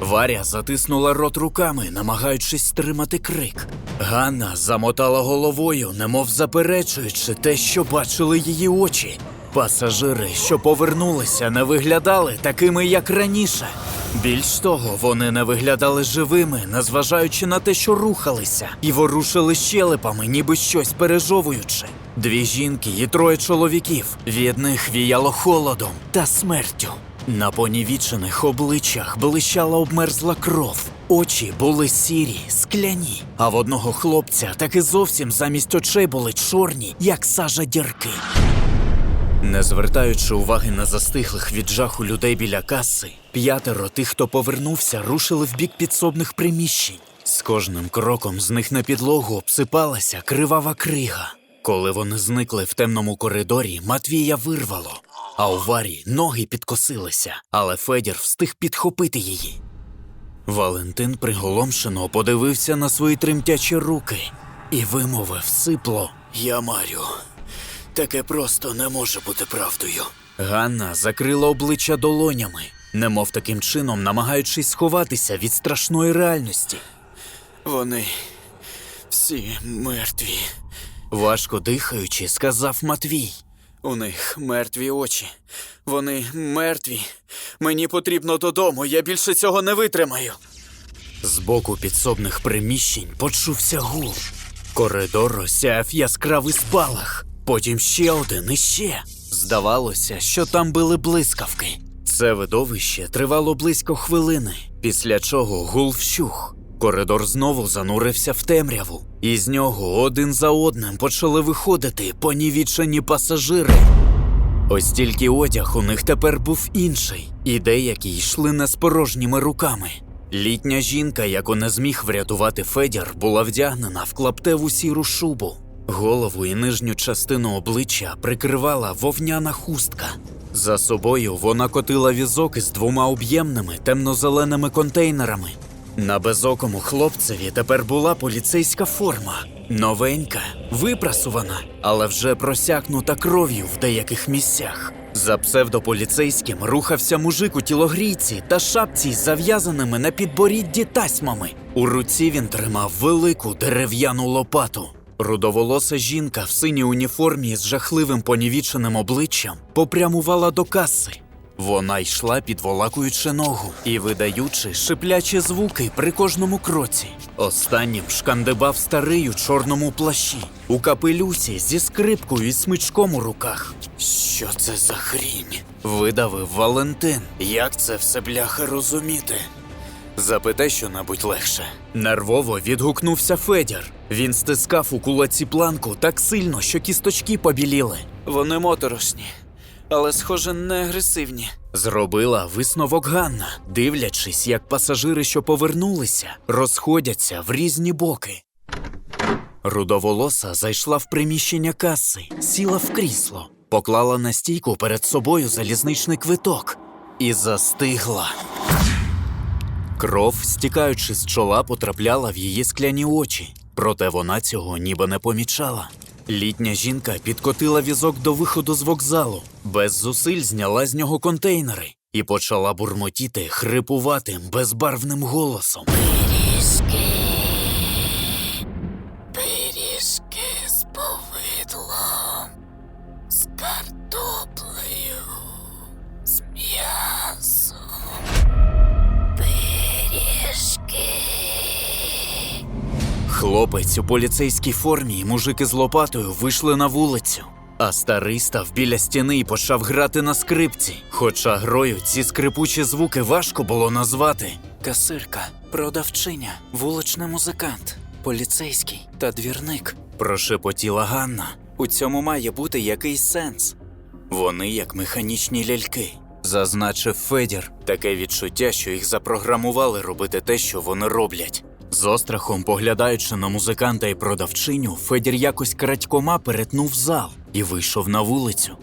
Варя затиснула рот руками, намагаючись стримати крик. Ганна замотала головою, немов заперечуючи те, що бачили її очі. Пасажири, що повернулися, не виглядали такими, як раніше. Більш того, вони не виглядали живими, незважаючи на те, що рухалися, і ворушили щелепами, ніби щось пережовуючи. Дві жінки і троє чоловіків. Від них віяло холодом та смертю. На понівічених обличчях блищала обмерзла кров. Очі були сірі, скляні, а в одного хлопця таки зовсім замість очей були чорні, як сажа дірки. Не звертаючи уваги на застиглих від жаху людей біля каси, п'ятеро тих, хто повернувся, рушили в бік підсобних приміщень. З кожним кроком з них на підлогу обсипалася кривава крига. Коли вони зникли в темному коридорі, Матвія вирвало, а у варі ноги підкосилися, але Федір встиг підхопити її. Валентин приголомшено подивився на свої тремтячі руки і вимовив сипло Я марю. Таке просто не може бути правдою. Ганна закрила обличчя долонями, немов таким чином намагаючись сховатися від страшної реальності. Вони всі мертві. Важко дихаючи, сказав Матвій. У них мертві очі. Вони мертві. Мені потрібно додому, я більше цього не витримаю. З боку підсобних приміщень почувся гул. Коридор розсяяв яскравий спалах, потім ще один і ще. Здавалося, що там били блискавки. Це видовище тривало близько хвилини, після чого гул вщух. Коридор знову занурився в темряву, і з нього один за одним почали виходити понівічені пасажири. Ось тільки одяг у них тепер був інший, і деякі йшли не з порожніми руками. Літня жінка, яку не зміг врятувати Федір, була вдягнена в клаптеву сіру шубу. Голову і нижню частину обличчя прикривала вовняна хустка. За собою вона котила візок із двома об'ємними темно-зеленими контейнерами. На безокому хлопцеві тепер була поліцейська форма. Новенька, випрасувана, але вже просякнута кров'ю в деяких місцях. За псевдополіцейським рухався мужик у тілогрійці та шапці з зав'язаними на підборідді тасьмами. У руці він тримав велику дерев'яну лопату. Рудоволоса жінка в синій уніформі з жахливим понівіченим обличчям попрямувала до каси. Вона йшла, підволакуючи ногу і видаючи шиплячі звуки при кожному кроці. Останнім шкандибав старий у чорному плащі, у капелюсі зі скрипкою і смичком у руках. Що це за хрінь? видавив Валентин. Як це все бляха розуміти? Запитай що-небудь легше. Нервово відгукнувся Федір. Він стискав у кулаці планку так сильно, що кісточки побіліли. Вони моторошні, але, схоже, не агресивні. Зробила висновок Ганна, дивлячись, як пасажири, що повернулися, розходяться в різні боки. Рудоволоса зайшла в приміщення каси, сіла в крісло, поклала на стійку перед собою залізничний квиток і застигла. Кров, стікаючи з чола, потрапляла в її скляні очі, проте вона цього ніби не помічала. Літня жінка підкотила візок до виходу з вокзалу, без зусиль зняла з нього контейнери і почала бурмотіти хрипуватим, безбарвним голосом. Хлопець у поліцейській формі і мужики з лопатою вийшли на вулицю. А старий став біля стіни і почав грати на скрипці. Хоча грою ці скрипучі звуки важко було назвати. Касирка, продавчиня, вуличний музикант, поліцейський та двірник. Прошепотіла Ганна. У цьому має бути якийсь сенс. Вони як механічні ляльки. Зазначив Федір. Таке відчуття, що їх запрограмували робити те, що вони роблять. З острахом, поглядаючи на музиканта і продавчиню, Федір якось крадькома перетнув зал і вийшов на вулицю.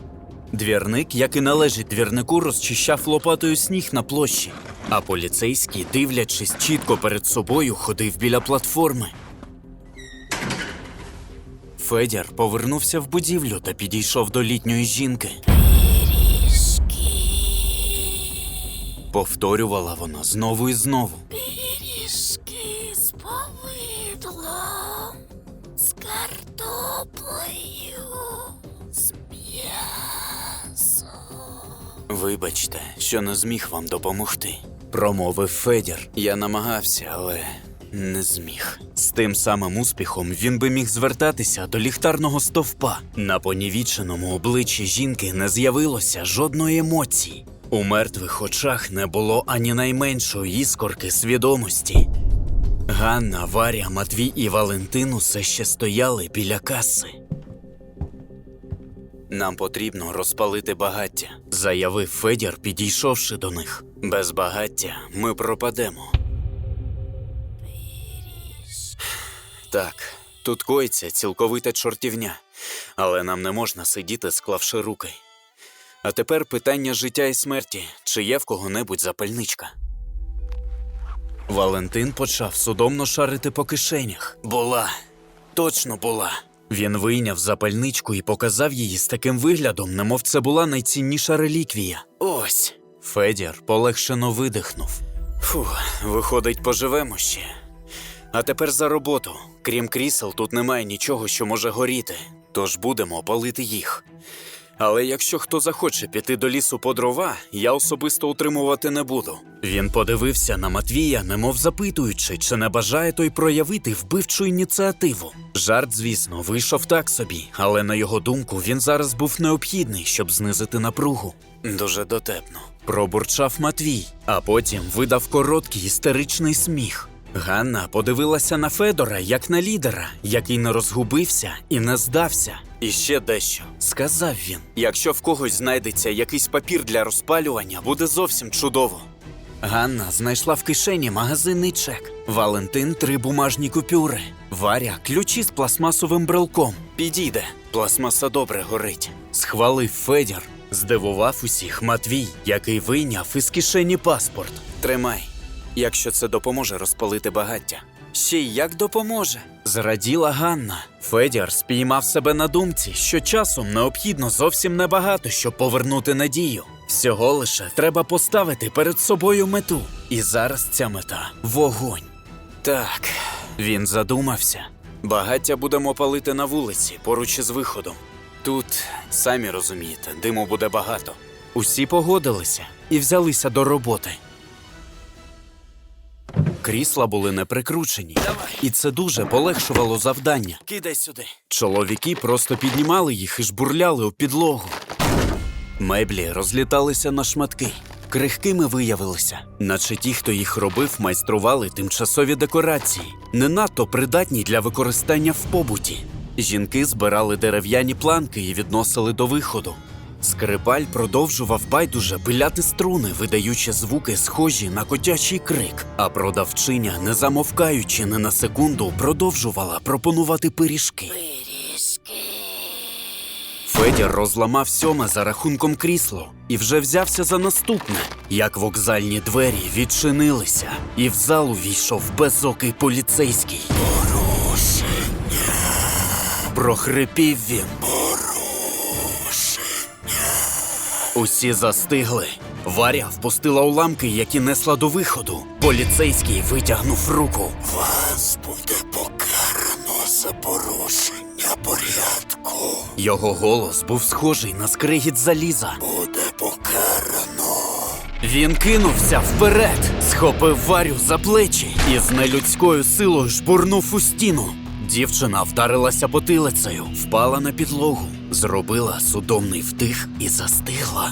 Двірник, як і належить двірнику, розчищав лопатою сніг на площі, а поліцейський, дивлячись чітко перед собою, ходив біля платформи. Федір повернувся в будівлю та підійшов до літньої жінки. Пиріжки. Повторювала вона знову і знову. Пиріжки повидлом, з картоплею, з м'ясом. Вибачте, що не зміг вам допомогти. Промовив Федір. Я намагався, але не зміг. З тим самим успіхом він би міг звертатися до ліхтарного стовпа. На понівіченому обличчі жінки не з'явилося жодної емоції. У мертвих очах не було ані найменшої іскорки свідомості. Ганна, Варя, Матвій і Валентин усе ще стояли біля каси. Нам потрібно розпалити багаття, заявив Федір, підійшовши до них. Без багаття ми пропадемо. Так, тут коїться цілковита чортівня, але нам не можна сидіти, склавши руки. А тепер питання життя і смерті, чи є в кого-небудь запальничка. Валентин почав судомно шарити по кишенях. Була, точно була. Він вийняв запальничку і показав її з таким виглядом, немов це була найцінніша реліквія. Ось. Федір полегшено видихнув. Фух, виходить, поживемо ще. А тепер за роботу. Крім крісел, тут немає нічого, що може горіти, тож будемо палити їх. Але якщо хто захоче піти до лісу по дрова, я особисто утримувати не буду. Він подивився на Матвія, немов запитуючи, чи не бажає той проявити вбивчу ініціативу. Жарт, звісно, вийшов так собі, але на його думку він зараз був необхідний, щоб знизити напругу. Дуже дотепно. Пробурчав Матвій, а потім видав короткий істеричний сміх. Ганна подивилася на Федора як на лідера, який не розгубився і не здався. І ще дещо сказав він: якщо в когось знайдеться якийсь папір для розпалювання, буде зовсім чудово. Ганна знайшла в кишені магазинний чек. Валентин три бумажні купюри. Варя ключі з пластмасовим брелком. Підійде, пластмаса добре горить. Схвалив Федір. Здивував усіх Матвій, який вийняв із кишені паспорт. Тримай, якщо це допоможе розпалити багаття. Ще й як допоможе? Зраділа Ганна. Федір спіймав себе на думці, що часом необхідно зовсім небагато, щоб повернути надію. Всього лише треба поставити перед собою мету. І зараз ця мета вогонь. Так, він задумався. Багаття будемо палити на вулиці, поруч із виходом. Тут, самі розумієте, диму буде багато. Усі погодилися і взялися до роботи. Крісла були не прикручені, і це дуже полегшувало завдання. Кидай сюди. Чоловіки просто піднімали їх і жбурляли у підлогу. Меблі розліталися на шматки. Крихкими виявилися, наче ті, хто їх робив, майстрували тимчасові декорації, не надто придатні для використання в побуті. Жінки збирали дерев'яні планки і відносили до виходу. Скрипаль продовжував байдуже пиляти струни, видаючи звуки, схожі на котячий крик. А продавчиня, не замовкаючи ні на секунду, продовжувала пропонувати пиріжки. Пиріжки. Федір розламав сьоме за рахунком крісло і вже взявся за наступне, як вокзальні двері відчинилися, і в залу війшов безокий поліцейський. Порушення. Прохрипів він. Усі застигли. Варя впустила уламки, які несла до виходу. Поліцейський витягнув руку. Вас буде покарано за порушення порядку. Його голос був схожий на скригіт заліза. Буде покарано. Він кинувся вперед, схопив Варю за плечі і з нелюдською силою жбурнув у стіну. Дівчина вдарилася потилицею, впала на підлогу, зробила судомний вдих і застигла.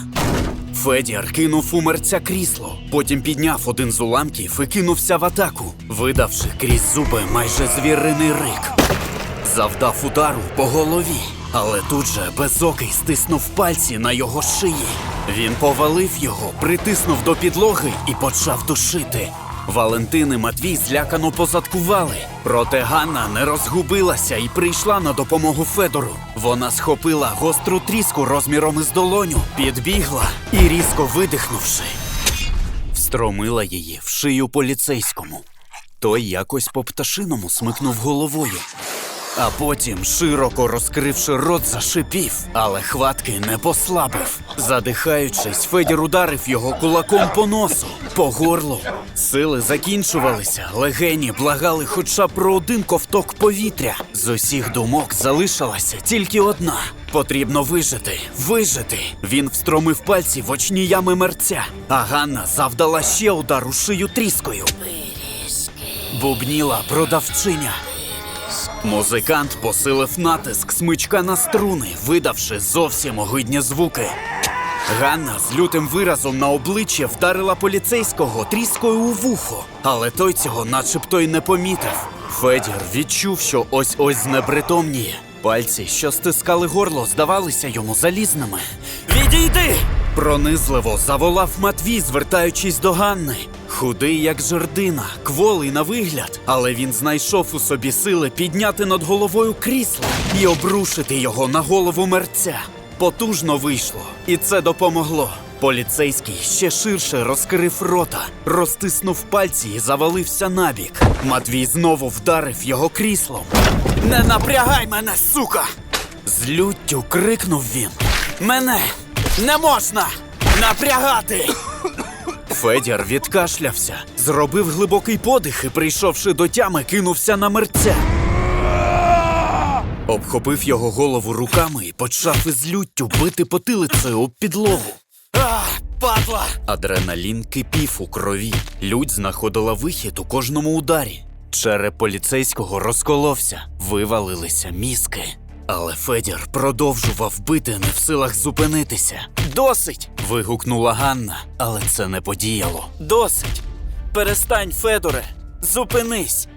Федір кинув у мерця крісло, потім підняв один з уламків і кинувся в атаку, видавши крізь зуби майже звіриний рик. Завдав удару по голові, але тут же безокий стиснув пальці на його шиї. Він повалив його, притиснув до підлоги і почав душити. Валентин і Матвій злякано позадкували. Проте Ганна не розгубилася і прийшла на допомогу Федору. Вона схопила гостру тріску розміром із долоню, підбігла і, різко видихнувши, встромила її в шию поліцейському. Той якось по пташиному смикнув головою. А потім, широко розкривши рот, зашипів, але хватки не послабив. Задихаючись, Федір ударив його кулаком по носу, по горлу. Сили закінчувалися, легені благали хоча б про один ковток повітря. З усіх думок залишилася тільки одна. Потрібно вижити, вижити. Він встромив пальці в очні ями мерця, а Ганна завдала ще удар у шию тріскою. Бубніла продавчиня. Музикант посилив натиск смичка на струни, видавши зовсім огидні звуки. Ганна з лютим виразом на обличчя вдарила поліцейського тріскою у вухо, але той цього начебто й не помітив. Федір відчув, що ось ось знепритомніє. Пальці, що стискали горло, здавалися йому залізними. Відійди! Пронизливо заволав Матвій, звертаючись до Ганни. Худий, як жердина, кволий на вигляд, але він знайшов у собі сили підняти над головою крісло і обрушити його на голову мерця. Потужно вийшло, і це допомогло. Поліцейський ще ширше розкрив рота, розтиснув пальці і завалився набік. Матвій знову вдарив його кріслом. Не напрягай мене, сука! З люттю крикнув він. Мене не можна напрягати! Федір відкашлявся, зробив глибокий подих і, прийшовши до тями, кинувся на мерця. Обхопив його голову руками і почав із люттю бити потилицею об підлогу. Падла! Адреналін кипів у крові. Лють знаходила вихід у кожному ударі. Череп поліцейського розколовся, вивалилися мізки. Але Федір продовжував бити, не в силах зупинитися. Досить. вигукнула Ганна, але це не подіяло. Досить. Перестань, Федоре, зупинись.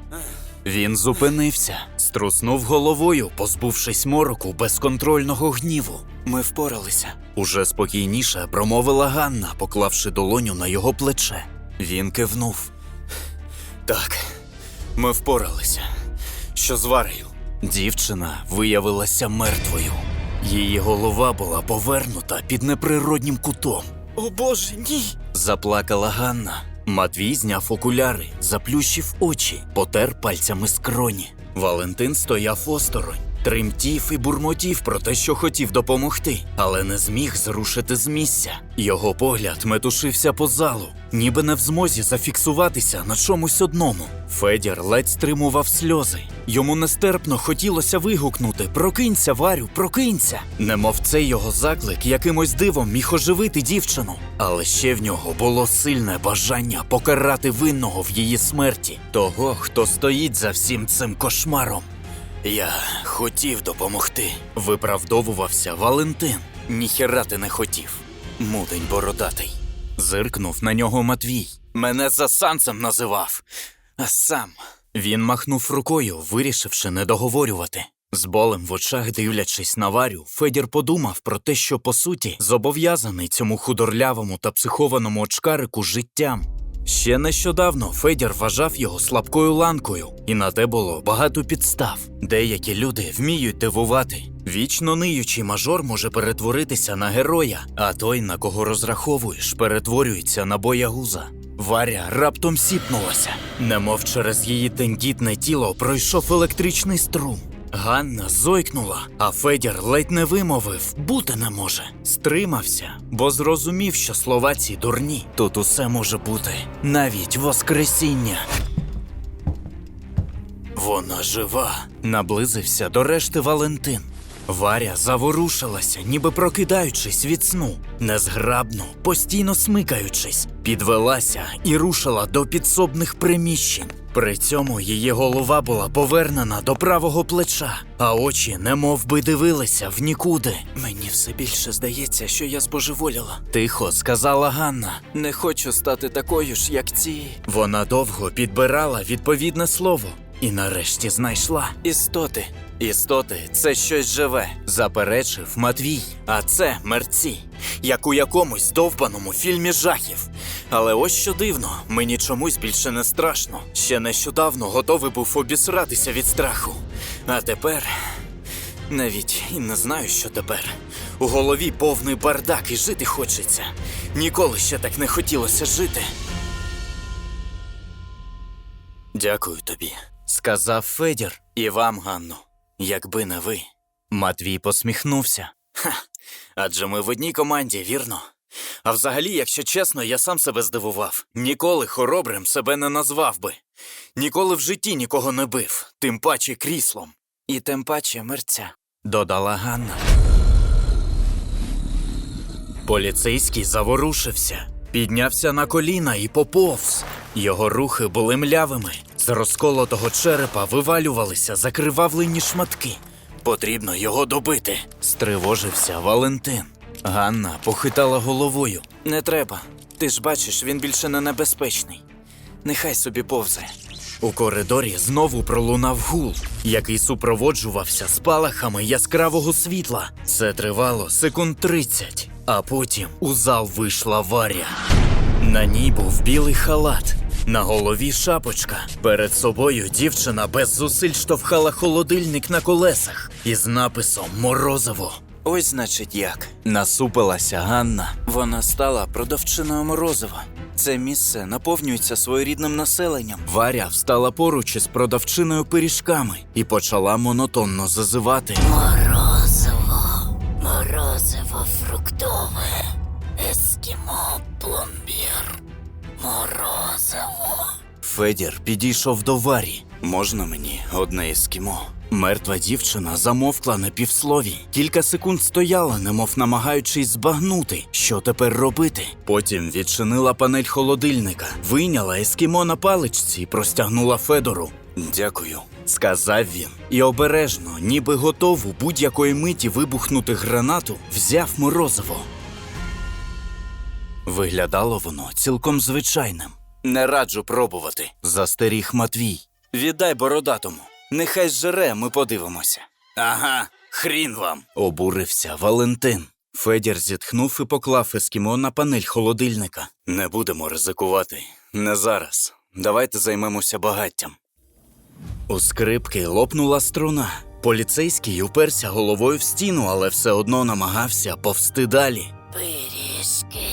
Він зупинився, струснув головою, позбувшись мороку безконтрольного гніву. Ми впоралися. Уже спокійніше промовила Ганна, поклавши долоню на його плече. Він кивнув. Так, ми впоралися. Що з Варею? Дівчина виявилася мертвою. Її голова була повернута під неприроднім кутом. О боже, ні. заплакала Ганна. Матвій зняв окуляри, заплющив очі, потер пальцями скроні. Валентин стояв осторонь, тремтів і бурмотів про те, що хотів допомогти, але не зміг зрушити з місця. Його погляд метушився по залу, ніби не в змозі зафіксуватися на чомусь одному. Федір ледь стримував сльози. Йому нестерпно хотілося вигукнути Прокинься, Варю, прокинься! Немов цей його заклик якимось дивом міг оживити дівчину. Але ще в нього було сильне бажання покарати винного в її смерті, того, хто стоїть за всім цим кошмаром. Я хотів допомогти, виправдовувався Валентин. Ніхера ти не хотів. Мудень бородатий. Зиркнув на нього Матвій. Мене за санцем називав. А сам. Він махнув рукою, вирішивши не договорювати. З болем в очах, дивлячись на Варю, Федір подумав про те, що по суті зобов'язаний цьому худорлявому та психованому очкарику життям. Ще нещодавно Федір вважав його слабкою ланкою, і на те було багато підстав. Деякі люди вміють дивувати. Вічно ниючий мажор може перетворитися на героя, а той, на кого розраховуєш, перетворюється на боягуза. Варя раптом сіпнулася, немов через її тендітне тіло пройшов електричний струм. Ганна зойкнула, а Федір ледь не вимовив бути не може. Стримався, бо зрозумів, що слова ці дурні. Тут усе може бути, навіть воскресіння. Вона жива. Наблизився до решти Валентин. Варя заворушилася, ніби прокидаючись від сну, незграбно, постійно смикаючись, підвелася і рушила до підсобних приміщень. При цьому її голова була повернена до правого плеча, а очі немов би дивилися в нікуди. Мені все більше здається, що я збожеволіла. Тихо сказала Ганна. Не хочу стати такою ж, як ці. Вона довго підбирала відповідне слово і нарешті знайшла істоти. Істоти це щось живе, заперечив Матвій. А це мерці, як у якомусь довбаному фільмі жахів. Але ось що дивно, мені чомусь більше не страшно. Ще нещодавно готовий був обісратися від страху. А тепер навіть і не знаю, що тепер. У голові повний бардак і жити хочеться. Ніколи ще так не хотілося жити. Дякую тобі, сказав Федір і вам, Ганно. Якби не ви. Матвій посміхнувся. Ха, адже ми в одній команді, вірно? А взагалі, якщо чесно, я сам себе здивував. Ніколи хоробрим себе не назвав би. Ніколи в житті нікого не бив, тим паче кріслом. І тим паче мерця, додала Ганна. Поліцейський заворушився, піднявся на коліна і поповз. Його рухи були млявими. З розколотого черепа вивалювалися закривавлені шматки. Потрібно його добити. Стривожився Валентин. Ганна похитала головою. Не треба. Ти ж бачиш, він більше не небезпечний. Нехай собі повзе. У коридорі знову пролунав гул, який супроводжувався спалахами яскравого світла. Це тривало секунд тридцять, а потім у зал вийшла Варя. На ній був білий халат, на голові шапочка. Перед собою дівчина без зусиль штовхала холодильник на колесах із написом Морозиво. Ось значить як. Насупилася Ганна. Вона стала продавчиною морозива. Це місце наповнюється своєрідним населенням. Варя встала поруч із продавчиною пиріжками і почала монотонно зазивати. Морозиво, морозиво. Федір підійшов до Варі. Можна мені одне ескімо? Мертва дівчина замовкла на півслові. Кілька секунд стояла, немов намагаючись збагнути, що тепер робити. Потім відчинила панель холодильника, вийняла ескімо на паличці і простягнула Федору. Дякую, сказав він, і обережно, ніби готову будь-якої миті вибухнути гранату, взяв морозиво. Виглядало воно цілком звичайним. Не раджу пробувати, застеріг Матвій. Віддай бородатому. Нехай зжере, ми подивимося. Ага, хрін вам. обурився Валентин. Федір зітхнув і поклав ескімо на панель холодильника. Не будемо ризикувати. Не зараз. Давайте займемося багаттям. У скрипки лопнула струна. Поліцейський уперся головою в стіну, але все одно намагався повсти далі. Пиріжки,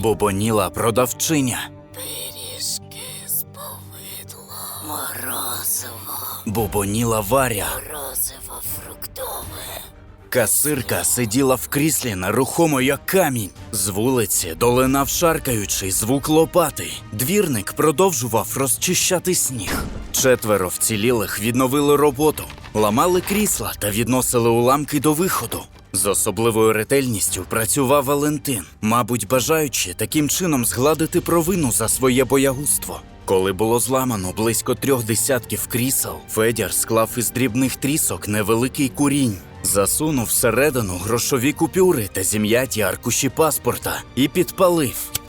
Бобоніла продавчиня. пиріжки з повидлом, морозиво, Бобоніла Варя. морозиво фруктове. Касирка сиділа в кріслі нерухомо як камінь. З вулиці долинав шаркаючий звук лопати. Двірник продовжував розчищати сніг. Четверо вцілілих відновили роботу, ламали крісла та відносили уламки до виходу. З особливою ретельністю працював Валентин, мабуть, бажаючи таким чином згладити провину за своє боягузтво. Коли було зламано близько трьох десятків крісел, Федір склав із дрібних трісок невеликий курінь, засунув всередину грошові купюри та зім'яті аркуші паспорта і підпалив.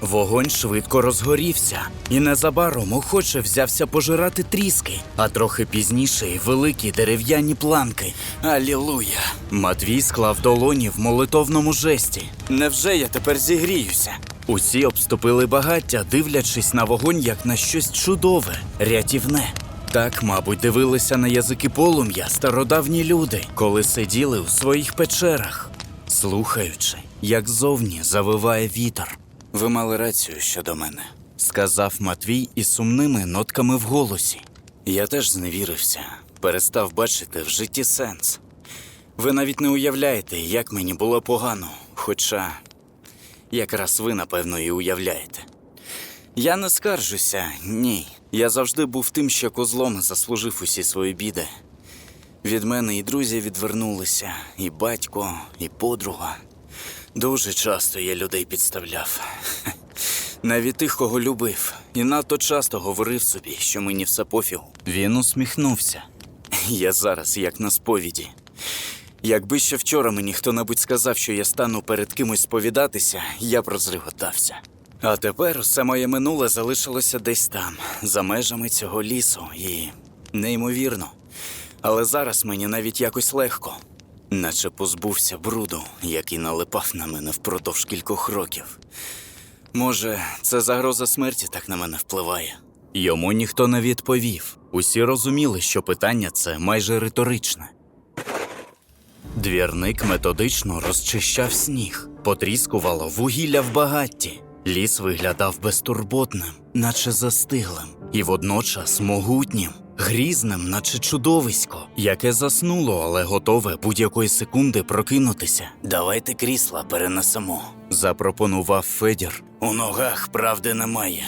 Вогонь швидко розгорівся, і незабаром охоче взявся пожирати тріски, а трохи пізніше й великі дерев'яні планки. Алілуя! Матвій склав долоні в молитовному жесті. Невже я тепер зігріюся? Усі обступили багаття, дивлячись на вогонь як на щось чудове, рятівне. Так, мабуть, дивилися на язики полум'я стародавні люди, коли сиділи у своїх печерах, слухаючи, як зовні завиває вітер. Ви мали рацію щодо мене, сказав Матвій із сумними нотками в голосі. Я теж зневірився, перестав бачити в житті сенс. Ви навіть не уявляєте, як мені було погано, хоча якраз ви, напевно, і уявляєте. Я не скаржуся, ні. Я завжди був тим, що козлом заслужив усі свої біди. Від мене і друзі відвернулися, і батько, і подруга. Дуже часто я людей підставляв. Навіть тих, кого любив, і надто часто говорив собі, що мені все пофігу. Він усміхнувся. Я зараз як на сповіді. Якби ще вчора мені хто-небудь сказав, що я стану перед кимось сповідатися, я б розреготався. А тепер все моє минуле залишилося десь там, за межами цього лісу, і неймовірно. Але зараз мені навіть якось легко, наче позбувся бруду, який налипав на мене впродовж кількох років. Може, це загроза смерті так на мене впливає. Йому ніхто не відповів. Усі розуміли, що питання це майже риторичне. Двірник методично розчищав сніг, потріскувало вугілля в багатті. Ліс виглядав безтурботним, наче застиглим, і водночас могутнім. Грізним, наче чудовисько, яке заснуло, але готове будь-якої секунди прокинутися. Давайте крісла перенесемо, запропонував Федір. У ногах правди немає.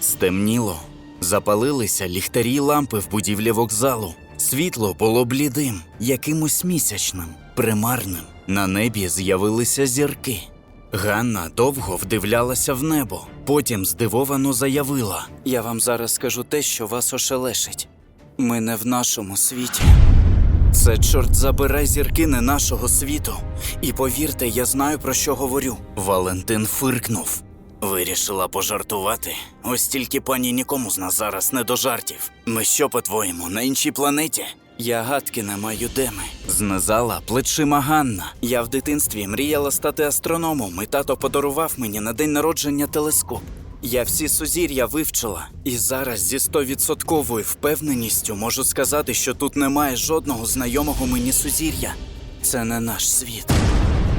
Стемніло. Запалилися ліхтарі лампи в будівлі вокзалу. Світло було блідим, якимось місячним, примарним. На небі з'явилися зірки. Ганна довго вдивлялася в небо, потім здивовано заявила: Я вам зараз скажу те, що вас ошелешить. Ми не в нашому світі. Це чорт забирай зірки не нашого світу. І повірте, я знаю про що говорю. Валентин фиркнув. Вирішила пожартувати. Ось тільки пані нікому з нас зараз не до жартів. Ми що, по-твоєму, на іншій планеті? Я гадки не маю де ми. Знизала плечима Ганна. Я в дитинстві мріяла стати астрономом, і тато подарував мені на день народження телескоп. Я всі сузір'я вивчила, і зараз зі стовідсотковою впевненістю можу сказати, що тут немає жодного знайомого мені сузір'я. Це не наш світ.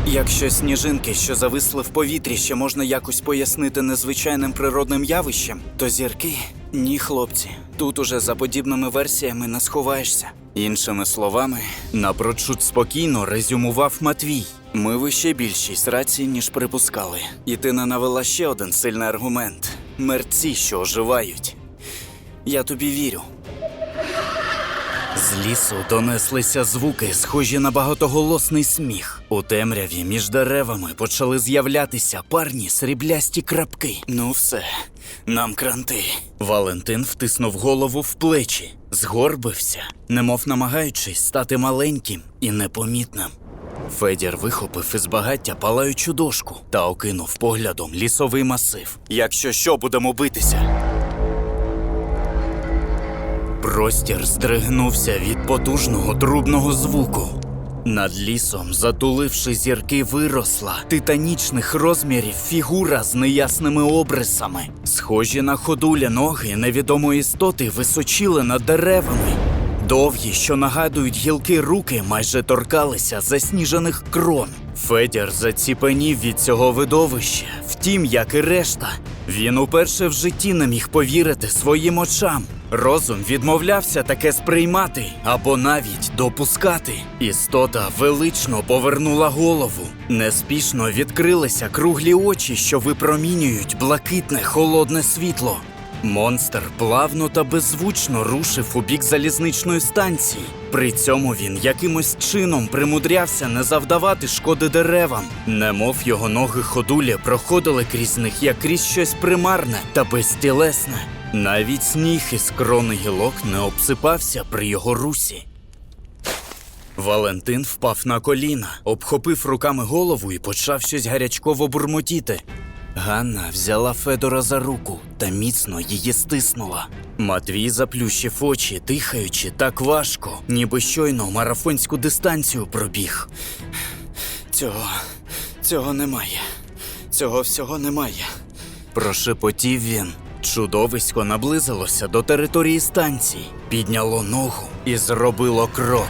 Якщо сніжинки, що зависли в повітрі, ще можна якось пояснити незвичайним природним явищем, то зірки ні, хлопці. Тут уже за подібними версіями не сховаєшся. Іншими словами, напрочуд спокійно резюмував Матвій. Ми вище більшість рацій, ніж припускали. І ти не навела ще один сильний аргумент: мерці, що оживають. Я тобі вірю. З лісу донеслися звуки, схожі на багатоголосний сміх. У темряві між деревами почали з'являтися парні сріблясті крапки. Ну все, нам кранти. Валентин втиснув голову в плечі, згорбився, немов намагаючись стати маленьким і непомітним. Федір вихопив із багаття палаючу дошку та окинув поглядом лісовий масив. Якщо що, будемо битися. Простір здригнувся від потужного трубного звуку. Над лісом, затуливши зірки, виросла титанічних розмірів фігура з неясними обрисами. Схожі на ходуля ноги невідомої істоти височили над деревами. Довгі, що нагадують гілки руки, майже торкалися засніжених крон. Федір заціпенів від цього видовища. Втім, як і решта, він уперше в житті не міг повірити своїм очам. Розум відмовлявся таке сприймати або навіть допускати. Істота велично повернула голову. Неспішно відкрилися круглі очі, що випромінюють блакитне холодне світло. Монстр плавно та беззвучно рушив у бік залізничної станції. При цьому він якимось чином примудрявся не завдавати шкоди деревам, немов його ноги ходулі проходили крізь них як крізь щось примарне та безтілесне. Навіть сніг із крони гілок не обсипався при його русі. Валентин впав на коліна, обхопив руками голову і почав щось гарячково бурмотіти. Ганна взяла Федора за руку та міцно її стиснула. Матвій заплющив очі, дихаючи так важко, ніби щойно марафонську дистанцію пробіг. Цього, цього немає. Цього всього немає. Прошепотів він. Чудовисько наблизилося до території станції, підняло ногу і зробило крок.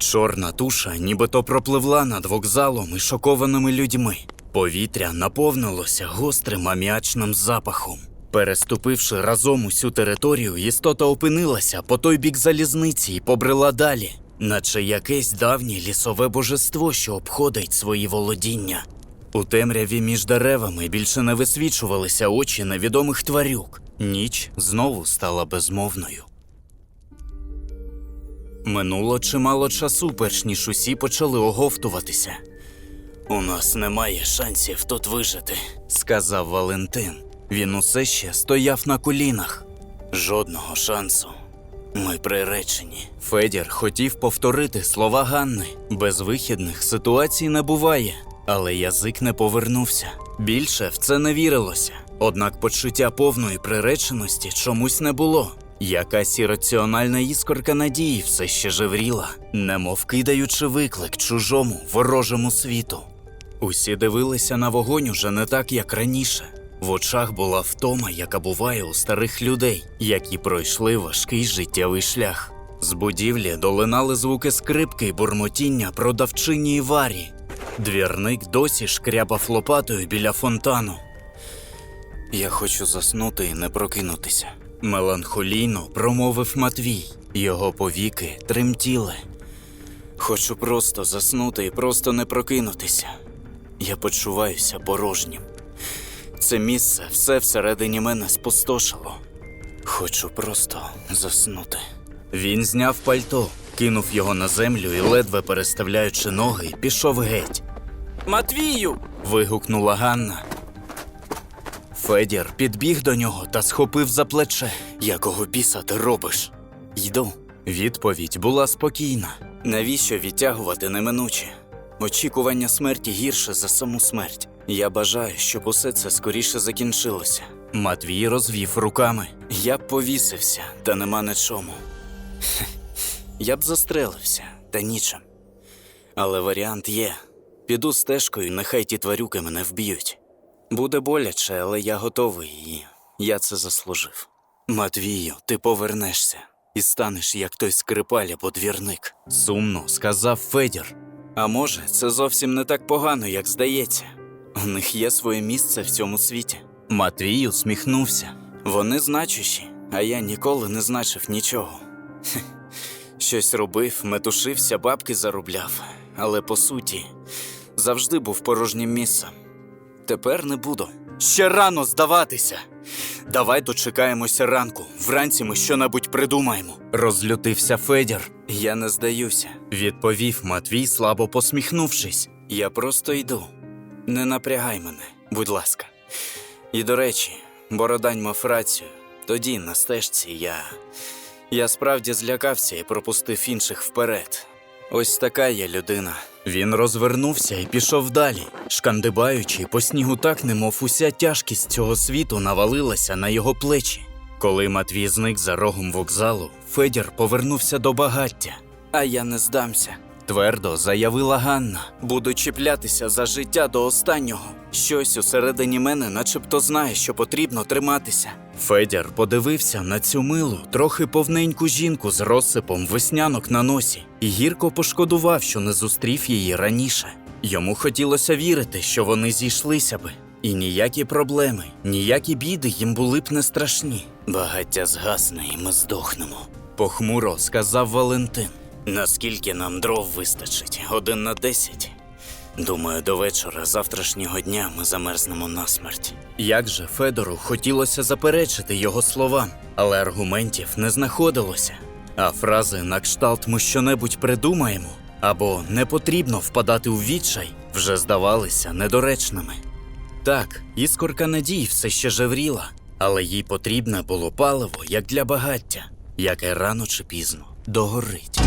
Чорна туша нібито пропливла над вокзалом і шокованими людьми. Повітря наповнилося гострим аміачним запахом. Переступивши разом усю територію, істота опинилася по той бік залізниці і побрела далі, наче якесь давнє лісове божество, що обходить свої володіння. У темряві між деревами більше не висвічувалися очі невідомих тварюк. Ніч знову стала безмовною. Минуло чимало часу, перш ніж усі почали оговтуватися. У нас немає шансів тут вижити, сказав Валентин. Він усе ще стояв на колінах. Жодного шансу. Ми приречені. Федір хотів повторити слова Ганни. Безвихідних ситуацій не буває, але язик не повернувся. Більше в це не вірилося. Однак почуття повної приреченості чомусь не було. Якась ірраціональна іскорка надії все ще жевріла, немов кидаючи виклик чужому ворожому світу. Усі дивилися на вогонь уже не так, як раніше. В очах була втома, яка буває у старих людей, які пройшли важкий життєвий шлях. З будівлі долинали звуки скрипки й бурмотіння продавчині варі. Двірник досі шкрябав лопатою біля фонтану. Я хочу заснути і не прокинутися, Меланхолійно промовив Матвій. Його повіки тремтіли. Хочу просто заснути і просто не прокинутися. Я почуваюся порожнім. Це місце все всередині мене спустошило. Хочу просто заснути. Він зняв пальто, кинув його на землю і, ледве переставляючи ноги, пішов геть. Матвію. вигукнула Ганна. Федір підбіг до нього та схопив за плече. Якого біса ти робиш? Йду. Відповідь була спокійна. Навіщо відтягувати неминуче? Очікування смерті гірше за саму смерть. Я бажаю, щоб усе це скоріше закінчилося. Матвій розвів руками. Я б повісився, та нема на чому. Я б застрелився, та нічим. Але варіант є. Піду стежкою, нехай ті тварюки мене вб'ють. Буде боляче, але я готовий і я це заслужив. Матвію, ти повернешся і станеш як той скрипаль або двірник. Сумно сказав Федір. А може, це зовсім не так погано, як здається. У них є своє місце в цьому світі. Матвій усміхнувся. Вони значущі, а я ніколи не значив нічого. Щось робив, метушився, бабки заробляв, але по суті завжди був порожнім місцем. Тепер не буду. Ще рано здаватися. Давай дочекаємося ранку. Вранці ми щонебудь придумаємо. Розлютився Федір. Я не здаюся, відповів Матвій, слабо посміхнувшись. Я просто йду. Не напрягай мене, будь ласка. І до речі, Бородань мав рацію. Тоді на стежці я. Я справді злякався і пропустив інших вперед. Ось така я людина. Він розвернувся і пішов далі, шкандибаючи по снігу так, немов уся тяжкість цього світу навалилася на його плечі. Коли Матвій зник за рогом вокзалу, Федір повернувся до багаття. А я не здамся. Твердо заявила Ганна. Буду чіплятися за життя до останнього. Щось усередині мене, начебто знає, що потрібно триматися. Федір подивився на цю милу, трохи повненьку жінку з розсипом веснянок на носі і гірко пошкодував, що не зустрів її раніше. Йому хотілося вірити, що вони зійшлися би. І ніякі проблеми, ніякі біди їм були б не страшні. Багаття згасне, і ми здохнемо. Похмуро сказав Валентин. Наскільки нам дров вистачить? Один на десять? Думаю, до вечора завтрашнього дня ми замерзнемо насмерть. Як же Федору хотілося заперечити його словам, але аргументів не знаходилося. А фрази на кшталт ми щонебудь придумаємо або не потрібно впадати у відчай вже здавалися недоречними. Так, іскорка надій все ще жевріла, але їй потрібне було паливо як для багаття, яке рано чи пізно догорить.